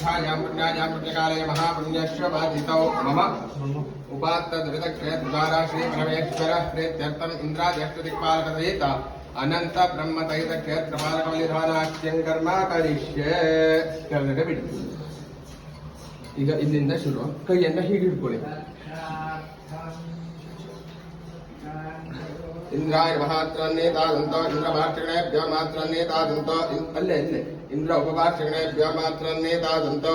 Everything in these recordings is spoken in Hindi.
प्रतिष्ठायां पुण्यायां पुण्यकाले महापुण्यस्य बाधितौ मम उपात्तदृतक्षयद्वारा श्रीपरमेश्वरः प्रीत्यर्थम् इन्द्राद्यष्टदिक्पालकसहित अनन्त ಬ್ರಹ್ಮತೈತಕ್ಷೇತ್ರಪಾಲಕವಲಿಧಾನಾಖ್ಯಂ ಕರ್ಮ ಕರಿಷ್ಯೆ ಕೆಳಗಡೆ ಬಿಡಿ ಈಗ ಇಲ್ಲಿಂದ ಶುರು ಕೈಯನ್ನ ಹೀಗೆ ಹಿಡ್ಕೊಳ್ಳಿ ಇಂದ್ರಾಯ ಮಹಾತ್ರನ್ನೇತಾದಂತ ಇಂದ್ರ ಭಾಷಣೇಭ್ಯ ಮಾತ್ರನ್ನೇತಾದಂತ ಅಲ್ಲೇ ಅಲ್ಲೇ ಇಂದ್ರ ಉಪಭಾಷಣೇಭ್ಯ ಮಾತ್ರನ್ನೇತಾದಂತ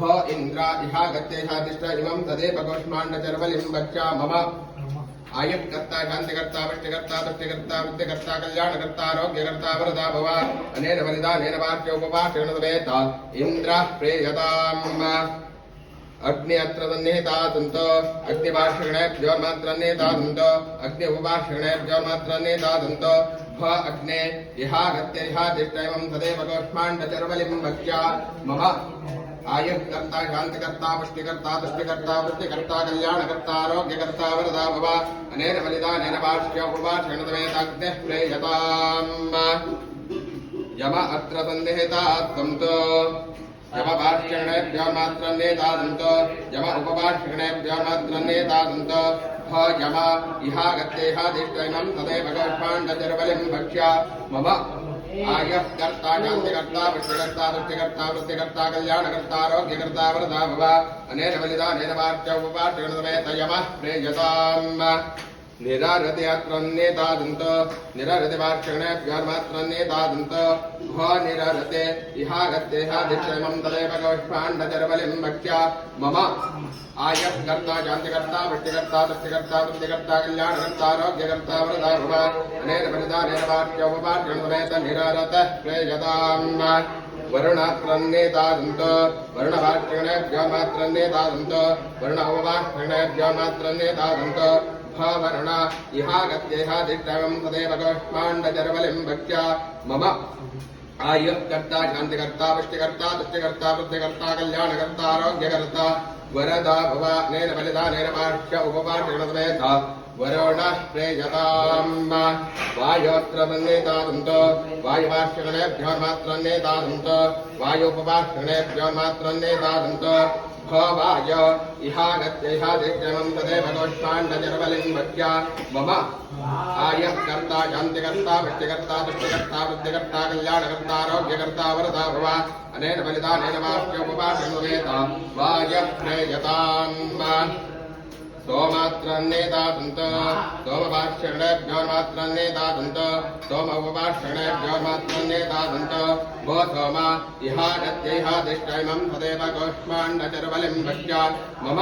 ಭ ಇಂದ್ರ ಇಹಾ ಗತ್ಯೇಹಾದಿಷ್ಟ ಇಮಂ ತದೇವ ಗೋಷ್ಮಾಂಡ ಚರ್ವಲಿಂ ಬಚ್ಚ ಮಮ ಆಯುಷ್ಕರ್ತ ಶಾಂತಿಕರ್ತ ವೃಷ್ಟಿಕರ್ತ ತುಷ್ಟಿಕರ್ತ ವೃದ್ಧಿಕರ್ತ ಕಲ್ಯಾಣಕರ್ತ ಆರೋಗ್ಯಕರ್ತ ವರದಾ ಭವ ಅನೇನ ಬಲಿದಾನೇನ ವಾಕ್ಯ ಉಪಭಾಷಣವೇತ ಇಂದ್ರ ಪ್ರೇಯತಾಂ ಅಗ್ನಿ ಅತ್ರ ಸನ್ನಿಹಿತಾದಂತ ಅಗ್ನಿ ಭಾಷಣೇಭ್ಯೋ ಮಾತ್ರ ನೇತಾದಂತ ಅಗ್ನಿ ಉಪಭಾಷಣೇಭ್ಯೋ ಮಾತ್ರ ನೇತಾದಂತ ಭ ಅಗ್ನೆ ಇಹಾಗತ್ಯ ಇಹಾದಿಷ್ಟೈವಂ ತದೇವ ಗೋಷ್ಮಾಂಡ ಚರ್ವಲಿಂ ಭಕ್ಷ್ಯ ಮಮ ಆಯುರ್ಕರ್ತ ಶಾಂತಿಕರ್ತ ಪುಷ್ಟಿಕರ್ತ ತುಷ್ಟಿಕರ್ತ ವೃತ್ತಿಕರ್ತ ಕಲ್ಯಾಣಕರ್ತ ಆರೋಗ್ಯಕರ್ತ ವರದಾ ಭವ ಅನೇನ ಬಲಿದಾನೇನ ಭಾಷ್ಯ ಉಪಭಾಷಣದವೇತಾಗ್ನೆ ಪ್ರೇಯತಾಂ ಯಮ ಅತ್ರ यमभाषिकणेभ्यो यम उपभाषिकणेभ्यो ह, यम इहागत्येहादिष्टैनं तदेव गौष्पाण्डतिर्बलिं भक्ष्य। मम आयः कान्तिकर्ता, वृत्तिकर्ता वृत्तिकर्ता वृत्तिकर्ता, कल्याणकर्ता, आरोग्यकर्ता, वरदा भव। अनेन बलिदानेन वार्च उपवार्चगणतमे तयमः प्रेयताम् निरारतेऽत्रन्नेतादन्त निररते वाक्षगणेऽद्गार्मात्रन्नेतादन्त भ निररते इहारत्तेहाधिक्षेमं तदेव गविष्पाण्डचर्वलिं भक्त्या मम आयः कर्ता शान्तिकर्ता वृष्टिकर्ता तृष्टिकर्ता तृप्तिकर्ता, कल्याणकर्ता, आरोग्यकर्ता, वरदा भव। अनेन वरदा नेरवाक्योपपार्जनमेत निररतः प्रेयताम्। वरुणात्रन्नेतादन्त वरुणवाक्षगणेभ्यो मात्रन्नेतादन्त वरुण उपवाक्षगणेभ्यो मात्रन्नेतादन्त భావరుణ ఇహాగత్యేహాదిత్రయం తదేవ గోష్మాండజర్వలిం భక్త్యా మమ ఆయ కర్త శాంతికర్త పుష్టికర్త తుష్టికర్త బుద్ధికర్త కళ్యాణకర్త ఆరోగ్యకర్త వరద భవ నేన ఫలిత నేన పాఠ్య ఉపపాఠ్యమేత వరుణ ప్రేయతామ్మ వాయోత్ర మన్నేతాదంతో వాయుపార్షణేభ్యోన్మాత్రన్నేతాదంతో వాయుపపార్షణేభ్యోన్మాత్రన్నేతాదంతో खो वाय इहागत्यैहादित्यमं तदेव गोष्ठाण्डजर्वलिं भक्त्या मम आयः कर्ता शान्तिकर्ता वृत्तिकर्ता तुष्टिकर्ता वृत्तिकर्ता कल्याणकर्ता आरोग्यकर्ता वरदा भव अनेन फलितानेन वाक्योपवासमेत वायः प्रेयताम् ಆರೋಗ್ಯಕರ್ತ ವರದಾ ಭವ ಅನೇನ ಬಲಿದಾನೇನ ವಾಕ್ಯೋಪಪಾಠಣವೇತ ವಾಯ ಪ್ರೇಯತಾಂ ಸೋಮಾತ್ರನ್ನೇತಾದಂತ ಸೋಮಭಾಷ್ಯಣೇಭ್ಯೋ ಮಾತ್ರನ್ನೇತಾದಂತ ಸೋಮ ಉಪಭಾಷಣೇಭ್ಯೋ ಮಾತ್ರನ್ನೇತಾದಂತ ಗೋ ಸೋಮ ಇಹಾಗತ್ಯೈಹಾದಿಷ್ಟೈಮಂ ತದೇವ ಗೋಷ್ಮಾಂಡಚರ್ವಲಿಂ ಭಕ್ಷ್ಯ ಮಮ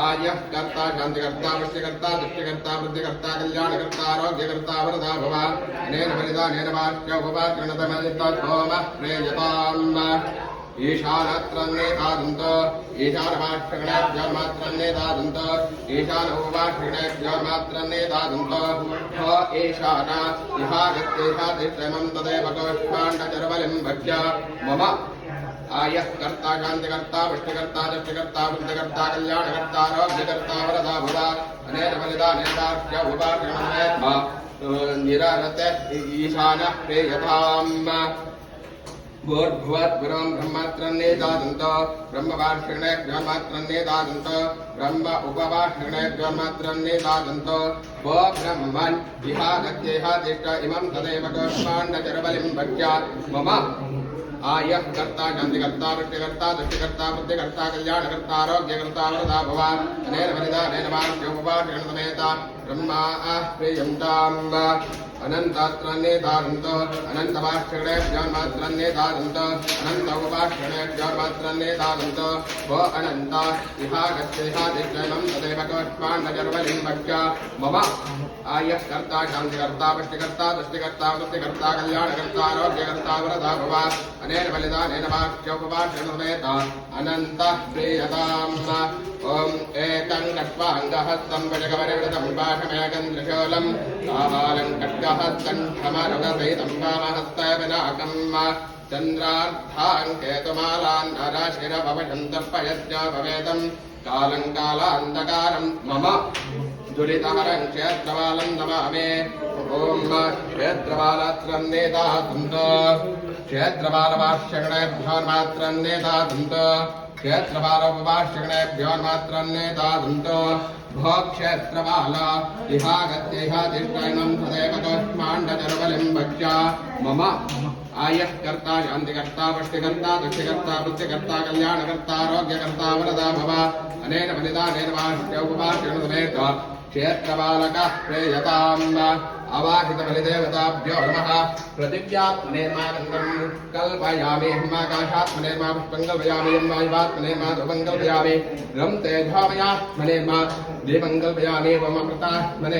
ಆಯಃ ಕರ್ತ ಶಾಂತಿಕರ್ತ ವೃಷ್ಟಿಕರ್ತ ದೃಷ್ಟಿಕರ್ತ ವೃದ್ಧಿಕರ್ತ ಕಲ್ಯಾಣಕರ್ತ ಆರೋಗ್ಯಕರ್ತ ವರದಾ ಭವ ಅನೇನ ಬಲಿದಾನೇನ ವಾಕ್ಯ ಉಪಭಾಷಣತಮಲಿತ ಸೋಮ ಪ್ರೇಯತಾಂ ईशानत्रन्ने धादन्त ईशानभाष्यगणेभ्यमात्रन्ने धादन्त ईशानोपाष्यगणेभ्यमात्रन्ने धादन्त स एषान इहागत्येषा तिष्ठमं तदेव कविष्काण्डचर्वलिं भज्य मम आयः कर्ता कान्तिकर्ता पुष्टिकर्ता दृष्टिकर्ता वृद्धकर्ता कल्याणकर्ता रोग्यकर्ता वरदा भुदा अनेन फलिदा नेताख्य उपार्जनमेत्मा निररत ईशानः प्रेयताम्। गुरुं ब्रह्मात्रन्नेतादन्त ब्रह्मवार्षिणेभ्यो मात्रन्नेतादन्त ब्रह्म उपवार्षिणेभ्यो मात्रन्नेतादन्त वो ब्रह्मन् विहागत्येहादिष्ट इमं तदेव गोष्माण्डचरबलिं भक्त्या मम आयः कर्ता शान्तिकर्ता वृष्टिकर्ता, दृष्टिकर्ता, बुद्धिकर्ता, कल्याणकर्ता, आरोग्यकर्ता वरदा भव अनेन वनिदानेन वाक्योपवार्षिणसमेत ब्रह्मा प्रियन्ताम् अनन्तात्रन्नेतादन्त अनन्तभाषणेभ्यो मात्रन्नेतादन्त अनन्त उपभाषणेभ्यो मात्रन्नेतादन्त भो अनन्त इहागत्येहादिष्टनं तदेव गोष्माण्डचर्वलिं भक्त्या मम आयः कर्ता शान्तिकर्ता पुष्टिकर्ता दृष्टिकर्ता, वृत्तिकर्ता, कल्याणकर्ता, आरोग्यकर्ता वरदा भव अनेन बलिदानेन वाक्योपभाषणसमेत अनन्त प्रीयताम् ॐ भजगवनिवृतं भाषमेकं त्रिशूलं कामालं खड्गहस्तं क्षमरुगसहितं वामहस्तविनाकम् चन्द्रार्थाङ्केतुमालान् नरशिरभवशन्तर्पयज्ञा भवेदं कालं कालान्धकारं मम दुरितहरं क्षेत्रवालं नमामि ॐ क्षेत्रवालत्रं नेतासन्त क्षेत्रपालवाश्यगणेभ्योन्मात्रन्नेतादन्त क्षेत्रपालोपवाश्यगणेभ्योन्मात्रन्नेतादन्त भो क्षेत्रपाल इहागत्यैहादिष्टैनं तदेव कस्माण्डचरबलिं भक्ष्या मम आयः कर्ता शान्तिकर्ता पुष्टिकर्ता दुष्टिकर्ता बुद्धिकर्ता कल्याणकर्ता आरोग्यकर्ता वरदा भव अनेन बलिदानेन वाष्ट्योपवाश्यगणसमेत क्षेत्रपालक प्रेयताम् अवाहितबलिदेवताभ्यो नमः। पृथिव्यात्मनेर्मानन्दम् कल्पयामि हिमाकाशात्मनेर्मा पुष्पं कल्पयामि यं वायुवात्मनेर्मा ध्रुवं कल्पयामि रं तेजोमयात्मनेर्मा दीपं वमकृतात्मने